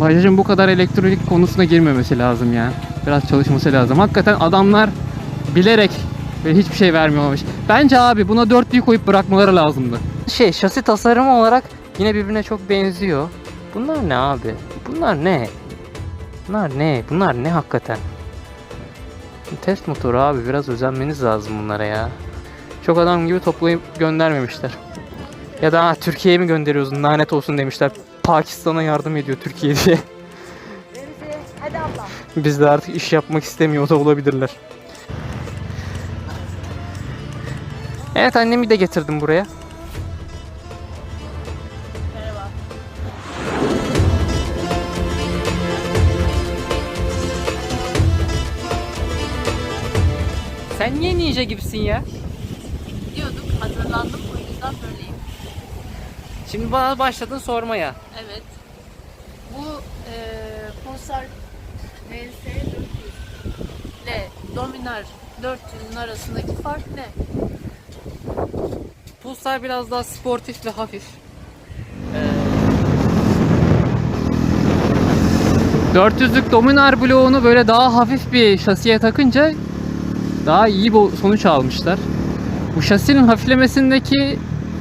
Bajaj'ın bu kadar elektronik konusuna girmemesi lazım ya. Biraz çalışması lazım. Hakikaten adamlar bilerek ve hiçbir şey vermiyormuş. Bence abi buna dörtlüyü koyup bırakmaları lazımdı. Şey şasi tasarımı olarak yine birbirine çok benziyor. Bunlar ne abi? Bunlar ne? Bunlar ne? Bunlar ne hakikaten? Test motoru abi biraz özenmeniz lazım bunlara ya. Çok adam gibi toplayıp göndermemişler. Ya da "Ha, Türkiye'ye mi gönderiyoruz lanet olsun demişler. Pakistan'a yardım ediyor Türkiye diye. Biz de artık iş yapmak istemiyor da olabilirler. Evet annemi de getirdim buraya. Sen niye ninja gibisin ya? Şimdi bana başladın sormaya. Evet. Bu e, Pulsar VS 400 ile Dominar 400'ün arasındaki fark ne? Pulsar biraz daha sportif ve hafif. Ee, 400'lük Dominar bloğunu böyle daha hafif bir şasiye takınca daha iyi bir sonuç almışlar. Bu şasinin hafiflemesindeki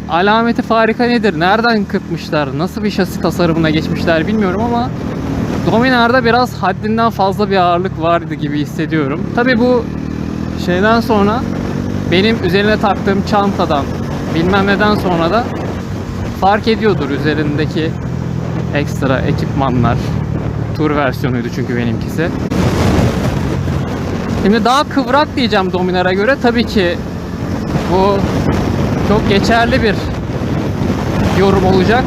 alameti farika nedir? Nereden kırpmışlar? Nasıl bir şasi tasarımına geçmişler bilmiyorum ama Dominar'da biraz haddinden fazla bir ağırlık vardı gibi hissediyorum. Tabi bu şeyden sonra benim üzerine taktığım çantadan bilmem neden sonra da fark ediyordur üzerindeki ekstra ekipmanlar. Tur versiyonuydu çünkü benimkisi. Şimdi daha kıvrak diyeceğim Dominar'a göre. Tabii ki bu çok geçerli bir yorum olacak.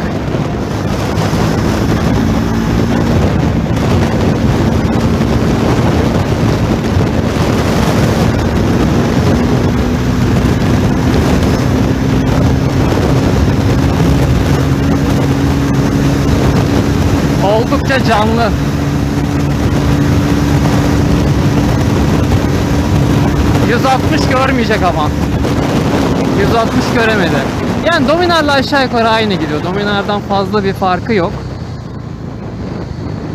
Oldukça canlı. ...160 görmeyecek ama. 160 göremedi. Yani Dominar'la aşağı yukarı aynı gidiyor. Dominar'dan fazla bir farkı yok.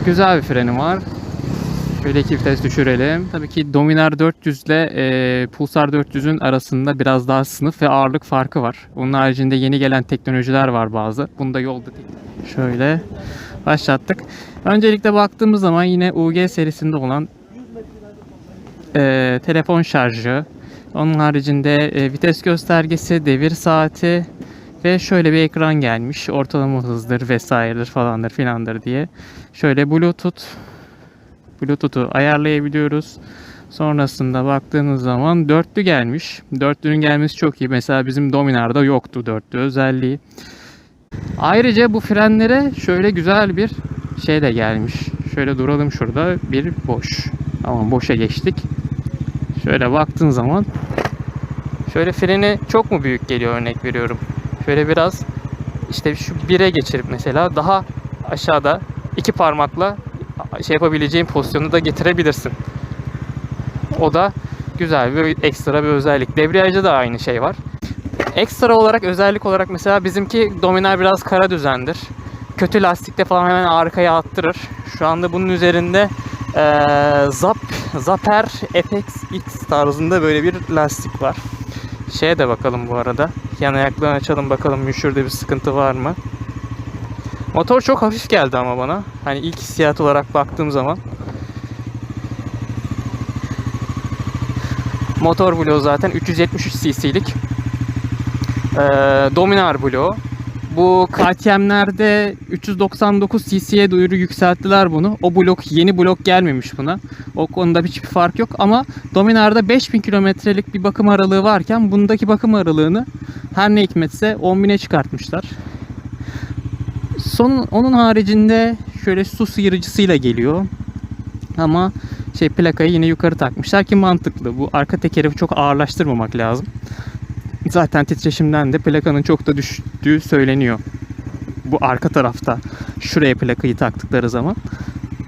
Güzel bir freni var. Şöyle iki vites düşürelim. Tabii ki Dominar 400 ile e, Pulsar 400'ün arasında biraz daha sınıf ve ağırlık farkı var. Onun haricinde yeni gelen teknolojiler var bazı. Bunda yolda tek- Şöyle başlattık. Öncelikle baktığımız zaman yine UG serisinde olan e, telefon şarjı, onun haricinde e, vites göstergesi, devir saati ve şöyle bir ekran gelmiş. Ortalama hızdır vesairedir falandır filandır diye. Şöyle Bluetooth Bluetooth'u ayarlayabiliyoruz. Sonrasında baktığınız zaman dörtlü gelmiş. Dörtlünün gelmesi çok iyi. Mesela bizim Dominar'da yoktu dörtlü özelliği. Ayrıca bu frenlere şöyle güzel bir şey de gelmiş. Şöyle duralım şurada. Bir boş. Tamam boşa geçtik. Şöyle baktığın zaman şöyle freni çok mu büyük geliyor örnek veriyorum. Şöyle biraz işte şu 1'e geçirip mesela daha aşağıda iki parmakla şey yapabileceğin pozisyonu da getirebilirsin. O da güzel bir ekstra bir özellik. Debriyajda da aynı şey var. Ekstra olarak özellik olarak mesela bizimki Dominar biraz kara düzendir. Kötü lastikte falan hemen arkaya attırır. Şu anda bunun üzerinde eee Zap Zaper Apex X tarzında böyle bir lastik var. Şeye de bakalım bu arada. Yan ayaklarını açalım bakalım şurada bir sıkıntı var mı? Motor çok hafif geldi ama bana. Hani ilk hissiyat olarak baktığım zaman. Motor bloğu zaten 373 cc'lik. Ee, Dominar bloğu. Bu KTM'lerde 399 cc'ye duyuru yükselttiler bunu. O blok yeni blok gelmemiş buna. O konuda hiçbir fark yok ama Dominar'da 5000 kilometrelik bir bakım aralığı varken bundaki bakım aralığını her ne hikmetse 10.000'e çıkartmışlar. Son, onun haricinde şöyle su sıyırıcısıyla geliyor. Ama şey plakayı yine yukarı takmışlar ki mantıklı. Bu arka tekeri çok ağırlaştırmamak lazım. Zaten titreşimden de plakanın çok da düştüğü söyleniyor. Bu arka tarafta şuraya plakayı taktıkları zaman.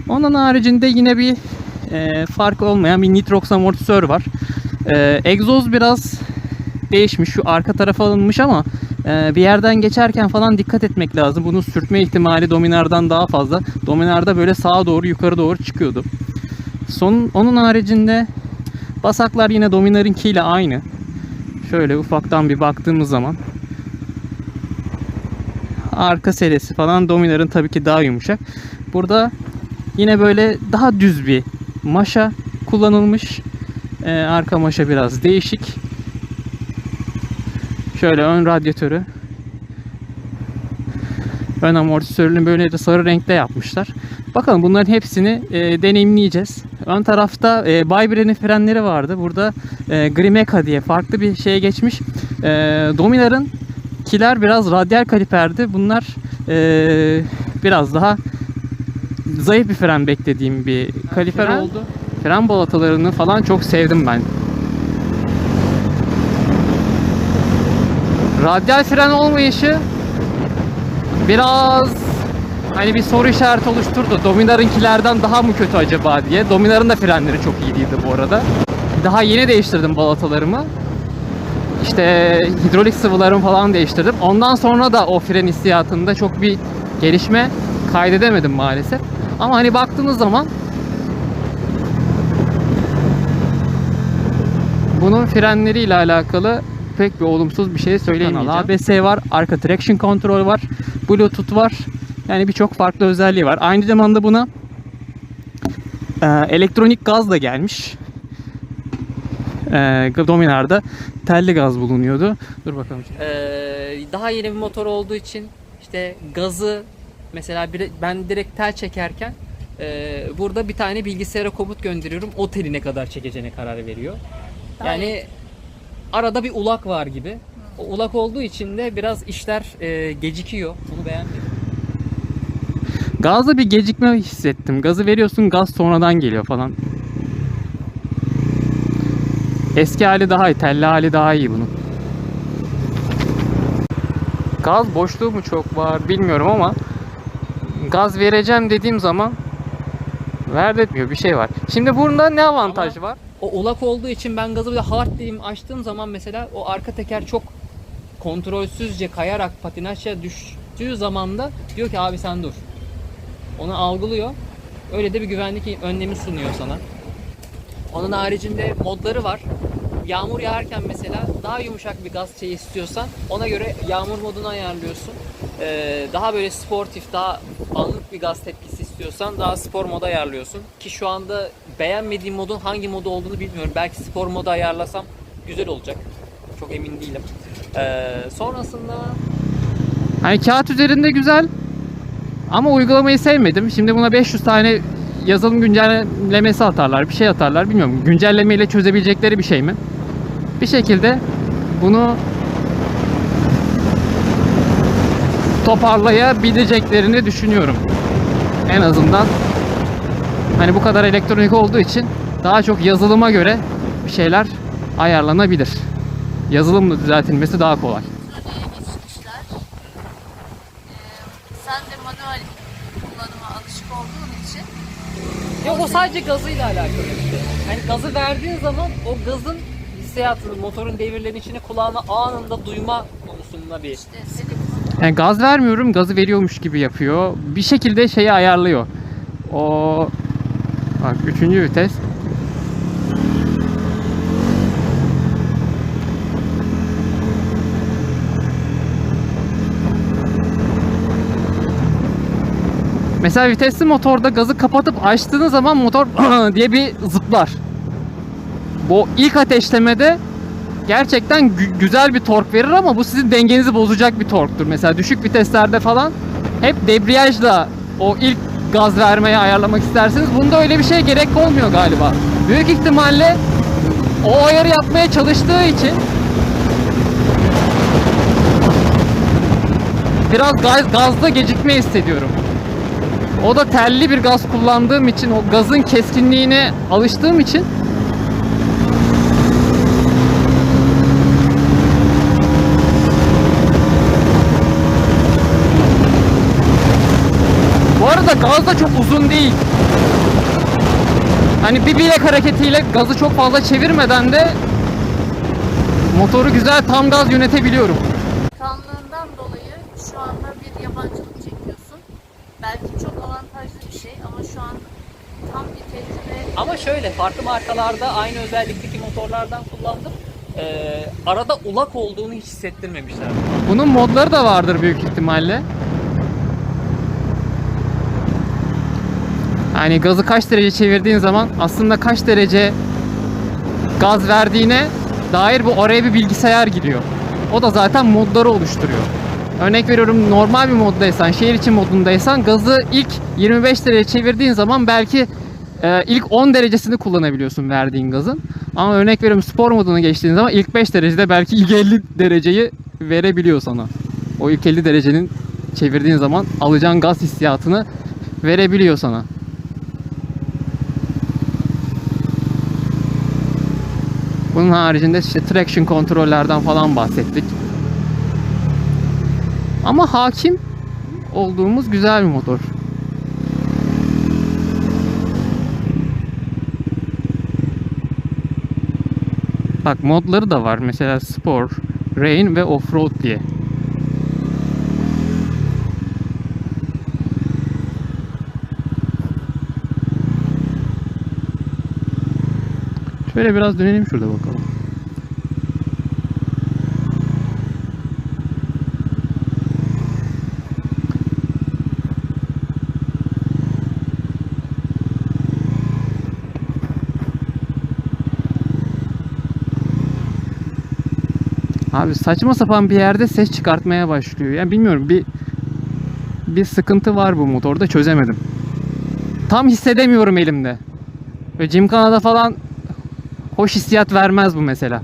Onun haricinde yine bir e, fark olmayan bir nitrox amortisör var. E, egzoz biraz değişmiş. Şu arka tarafa alınmış ama Ee, bir yerden geçerken falan dikkat etmek lazım. Bunun sürtme ihtimali Dominar'dan daha fazla. Dominar'da böyle sağa doğru yukarı doğru çıkıyordu. Son, onun haricinde basaklar yine Dominar'ınkiyle aynı. Şöyle ufaktan bir baktığımız zaman arka serisi falan Dominar'ın tabii ki daha yumuşak. Burada yine böyle daha düz bir maşa kullanılmış. Ee, arka maşa biraz değişik. Şöyle ön radyatörü. Ön amortisörünü böyle de sarı renkte yapmışlar. Bakalım bunların hepsini e, deneyimleyeceğiz. Ön tarafta e, Baybrenn'in frenleri vardı. Burada e, Grimeca diye farklı bir şeye geçmiş. E, Dominar'ın kiler biraz radyal kaliperdi. Bunlar e, biraz daha zayıf bir fren beklediğim bir kaliper Fren? oldu. Fren balatalarını falan çok sevdim ben. Radyal fren olmayışı biraz hani bir soru işareti oluşturdu. Dominar'ınkilerden daha mı kötü acaba diye. Dominar'ın da frenleri çok iyiydi bu arada. Daha yeni değiştirdim balatalarımı. İşte hidrolik sıvılarımı falan değiştirdim. Ondan sonra da o fren hissiyatında çok bir gelişme kaydedemedim maalesef. Ama hani baktığınız zaman bunun frenleriyle alakalı pek bir olumsuz bir şey söyleyemeyeceğim. ABS var, arka traction control var, Bluetooth var. Yani birçok farklı özelliği var. Aynı zamanda buna e, elektronik gaz da gelmiş. E, Dominar'da telli gaz bulunuyordu. Dur bakalım. Ee, daha yeni bir motor olduğu için işte gazı mesela bir, ben direkt tel çekerken e, burada bir tane bilgisayara komut gönderiyorum. O teli ne kadar çekeceğine karar veriyor. Yani arada bir ulak var gibi. O ulak olduğu için de biraz işler e, gecikiyor. Bunu beğenmedim. Gazda bir gecikme hissettim. Gazı veriyorsun gaz sonradan geliyor falan. Eski hali daha iyi, telli hali daha iyi bunun. Gaz boşluğu mu çok var bilmiyorum ama gaz vereceğim dediğim zaman verdirtmiyor bir şey var. Şimdi bunda ne avantajı var? O ulak olduğu için ben gazı bir de hard diyeyim açtığım zaman mesela o arka teker çok kontrolsüzce kayarak patinajya düştüğü zaman da diyor ki abi sen dur. Onu algılıyor. Öyle de bir güvenlik önlemi sunuyor sana. Onun haricinde modları var. Yağmur yağarken mesela daha yumuşak bir gaz şeyi istiyorsan ona göre yağmur modunu ayarlıyorsun. Ee, daha böyle sportif, daha anlık bir gaz tepkisi istiyorsan daha spor moda ayarlıyorsun. Ki şu anda beğenmediğim modun hangi modu olduğunu bilmiyorum. Belki spor moda ayarlasam güzel olacak. Çok emin değilim. Ee, sonrasında Hani kağıt üzerinde güzel ama uygulamayı sevmedim. Şimdi buna 500 tane yazılım güncellemesi atarlar, bir şey atarlar bilmiyorum. Güncellemeyle çözebilecekleri bir şey mi? Bir şekilde bunu toparlayabileceklerini düşünüyorum. En azından hani bu kadar elektronik olduğu için daha çok yazılıma göre bir şeyler ayarlanabilir. Yazılımla düzeltilmesi daha kolay. Manuele geçmişler. Ee, sen de manuel kullanıma alışık olduğun için Yok o sadece gazıyla alakalı işte. Yani gazı verdiğin zaman o gazın hissiyatını, motorun devirlerin içine kulağına anında duyma konusunda bir işte Yani gaz vermiyorum, gazı veriyormuş gibi yapıyor. Bir şekilde şeyi ayarlıyor. O bak üçüncü vites. Mesela vitesli motorda gazı kapatıp açtığınız zaman motor diye bir zıplar. Bu ilk ateşlemede gerçekten gü- güzel bir tork verir ama bu sizin dengenizi bozacak bir torktur. Mesela düşük viteslerde falan hep debriyajla o ilk gaz vermeye ayarlamak isterseniz bunda öyle bir şey gerek olmuyor galiba. Büyük ihtimalle o ayarı yapmaya çalıştığı için biraz gaz, gazda gecikme hissediyorum. O da telli bir gaz kullandığım için o gazın keskinliğine alıştığım için Bu arada gaz da çok uzun değil. Hani bir bilek hareketiyle gazı çok fazla çevirmeden de motoru güzel tam gaz yönetebiliyorum. kanlığın şey ama şu an tam bir tecrübe Ama şöyle farklı markalarda aynı özellikteki motorlardan kullandım. Ee, arada ulak olduğunu hiç hissettirmemişler. Bunun modları da vardır büyük ihtimalle. Yani gazı kaç derece çevirdiğin zaman aslında kaç derece gaz verdiğine dair bu oraya bir bilgisayar giriyor. O da zaten modları oluşturuyor. Örnek veriyorum normal bir moddaysan, şehir içi modundaysan gazı ilk 25 derece çevirdiğin zaman belki e, ilk 10 derecesini kullanabiliyorsun verdiğin gazın. Ama örnek veriyorum spor moduna geçtiğin zaman ilk 5 derecede belki ilk 50 dereceyi verebiliyor sana. O ilk 50 derecenin çevirdiğin zaman alacağın gaz hissiyatını verebiliyor sana. Bunun haricinde işte traction kontrollerden falan bahsettik. Ama hakim olduğumuz güzel bir motor. Bak modları da var. Mesela Spor, Rain ve Offroad diye. Şöyle biraz dönelim şurada bakalım. Abi saçma sapan bir yerde ses çıkartmaya başlıyor. Yani bilmiyorum bir bir sıkıntı var bu motorda çözemedim. Tam hissedemiyorum elimde. Ve Gymkhana'da falan hoş hissiyat vermez bu mesela.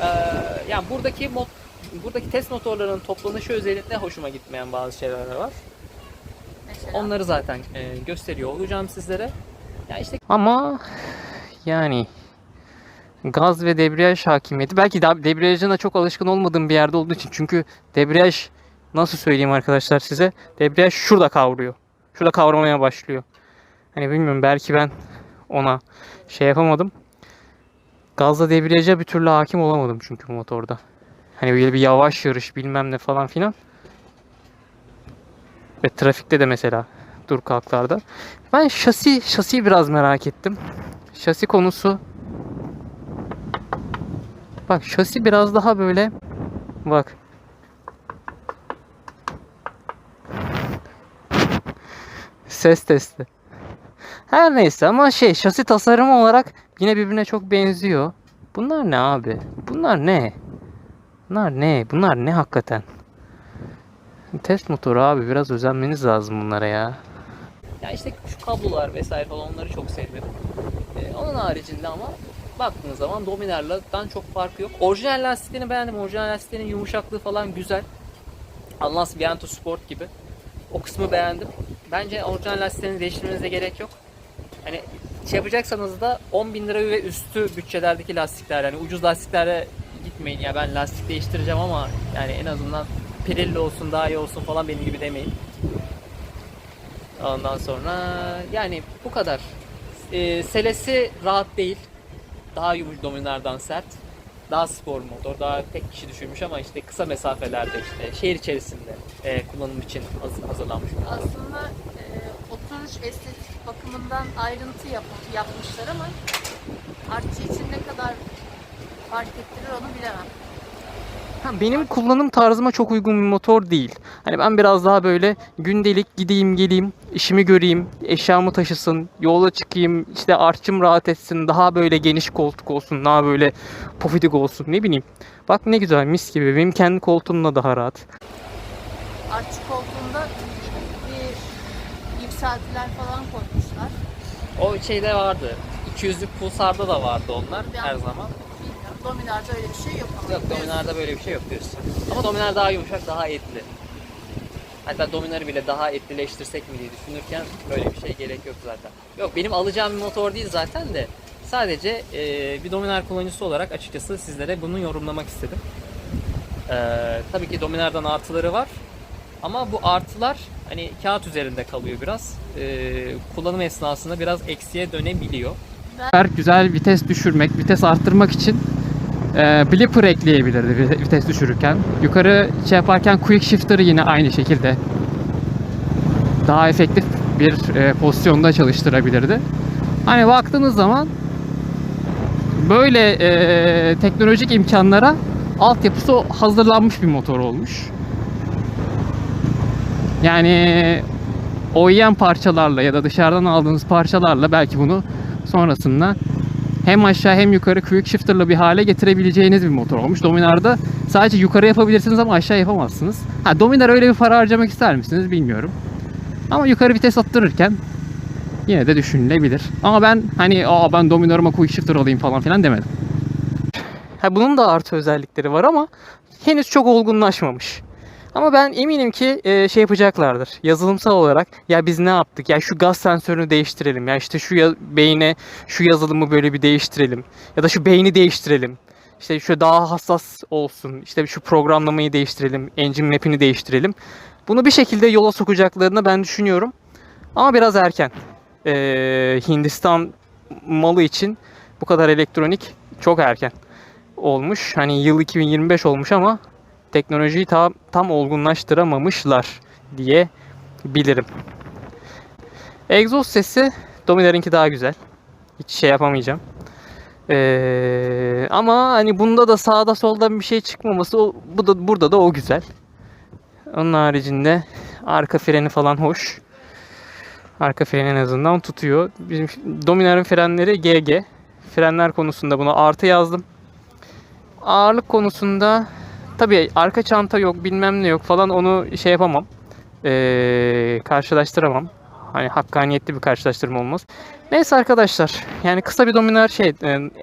Ee, yani buradaki mod, buradaki test motorlarının toplanışı özelinde hoşuma gitmeyen bazı şeyler var. mesela. Onları zaten e, gösteriyor olacağım sizlere. Ya işte Ama yani gaz ve debriyaj hakimiyeti belki de debriyajına çok alışkın olmadığım bir yerde olduğu için çünkü debriyaj nasıl söyleyeyim arkadaşlar size debriyaj şurada kavruyor. Şurada kavramaya başlıyor. Hani bilmiyorum belki ben ona şey yapamadım. Gazla debriyaja bir türlü hakim olamadım çünkü motorda. Hani böyle bir yavaş yarış bilmem ne falan filan. Ve trafikte de mesela dur kalklarda. Ben şasi şasi biraz merak ettim. Şasi konusu Bak şasi biraz daha böyle bak. Ses testi. Her neyse ama şey şasi tasarımı olarak yine birbirine çok benziyor. Bunlar ne abi? Bunlar ne? Bunlar ne? Bunlar ne hakikaten? Test motoru abi biraz özenmeniz lazım bunlara ya. ya işte şu kablolar vesaire falan onları çok sevdim. Ee, onun haricinde ama baktığınız zaman Dominar'dan çok farkı yok. Orijinal lastiklerini beğendim. Orijinal lastiklerin yumuşaklığı falan güzel. Alnas Viento Sport gibi. O kısmı beğendim. Bence orijinal lastiklerini değiştirmenize gerek yok. Hani şey yapacaksanız da 10 bin lira ve üstü bütçelerdeki lastikler yani ucuz lastiklere gitmeyin. Ya ben lastik değiştireceğim ama yani en azından Pirelli olsun daha iyi olsun falan benim gibi demeyin. Ondan sonra yani bu kadar. Ee, selesi rahat değil. Daha yumuşak dominardan sert. Daha spor motor. Daha tek kişi düşürmüş ama işte kısa mesafelerde işte şehir içerisinde e, kullanım için haz- hazırlanmış. Aslında e, oturuş estetik bakımından ayrıntı yap- yapmışlar ama artçı için ne kadar fark ettirir onu bilemem. Ha, benim kullanım tarzıma çok uygun bir motor değil. Hani ben biraz daha böyle gündelik gideyim geleyim, işimi göreyim, eşyamı taşısın, yola çıkayım, işte artçım rahat etsin, daha böyle geniş koltuk olsun, daha böyle pofidik olsun ne bileyim. Bak ne güzel mis gibi benim kendi koltuğumla daha rahat. Artçı koltuğunda bir yükseltiler falan koymuşlar. O şeyde vardı. 200'lük Pulsar'da da vardı onlar her zaman. Dominar'da öyle bir şey yok ama. Yok Dominar'da böyle bir şey yok diyorsun. Ama Dominar daha yumuşak, daha etli. Hatta Dominar'ı bile daha etlileştirsek mi diye düşünürken böyle bir şey gerek yok zaten. Yok benim alacağım bir motor değil zaten de sadece e, bir Dominar kullanıcısı olarak açıkçası sizlere bunu yorumlamak istedim. E, tabii ki Dominar'dan artıları var. Ama bu artılar hani kağıt üzerinde kalıyor biraz. E, kullanım esnasında biraz eksiye dönebiliyor. Eğer güzel vites düşürmek, vites arttırmak için e, blipper ekleyebilirdi vi- vites düşürürken. Yukarı şey yaparken quick shifter'ı yine aynı şekilde daha efektif bir e, pozisyonda çalıştırabilirdi. Hani baktığınız zaman böyle e, teknolojik imkanlara altyapısı hazırlanmış bir motor olmuş. Yani OEM parçalarla ya da dışarıdan aldığınız parçalarla belki bunu sonrasında hem aşağı hem yukarı quick shifter'la bir hale getirebileceğiniz bir motor olmuş. Dominar'da sadece yukarı yapabilirsiniz ama aşağı yapamazsınız. Ha Dominar öyle bir para harcamak ister misiniz bilmiyorum. Ama yukarı vites attırırken yine de düşünülebilir. Ama ben hani aa ben Dominar'ıma quick shifter alayım falan filan demedim. Ha bunun da artı özellikleri var ama henüz çok olgunlaşmamış. Ama ben eminim ki e, şey yapacaklardır. Yazılımsal olarak ya biz ne yaptık? Ya şu gaz sensörünü değiştirelim. Ya işte şu ya, beyne şu yazılımı böyle bir değiştirelim. Ya da şu beyni değiştirelim. İşte şu daha hassas olsun. İşte şu programlamayı değiştirelim. Engine map'ini değiştirelim. Bunu bir şekilde yola sokacaklarını ben düşünüyorum. Ama biraz erken. E, Hindistan malı için bu kadar elektronik çok erken olmuş. Hani yıl 2025 olmuş ama teknolojiyi tam, tam olgunlaştıramamışlar diye bilirim. Egzoz sesi Dominar'ınki daha güzel. Hiç şey yapamayacağım. Ee, ama hani bunda da sağda solda bir şey çıkmaması o, bu da burada da o güzel. Onun haricinde arka freni falan hoş. Arka freni en azından tutuyor. Bizim Dominar'ın frenleri GG. Frenler konusunda buna artı yazdım. Ağırlık konusunda tabii arka çanta yok bilmem ne yok falan onu şey yapamam. Ee, karşılaştıramam. Hani hakkaniyetli bir karşılaştırma olmaz. Neyse arkadaşlar yani kısa bir dominar şey e,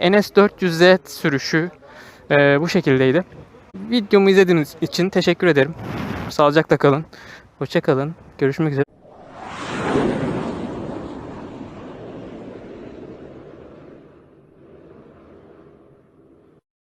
NS400Z sürüşü e, bu şekildeydi. Videomu izlediğiniz için teşekkür ederim. Sağlıcakla kalın. Hoşça kalın. Görüşmek üzere.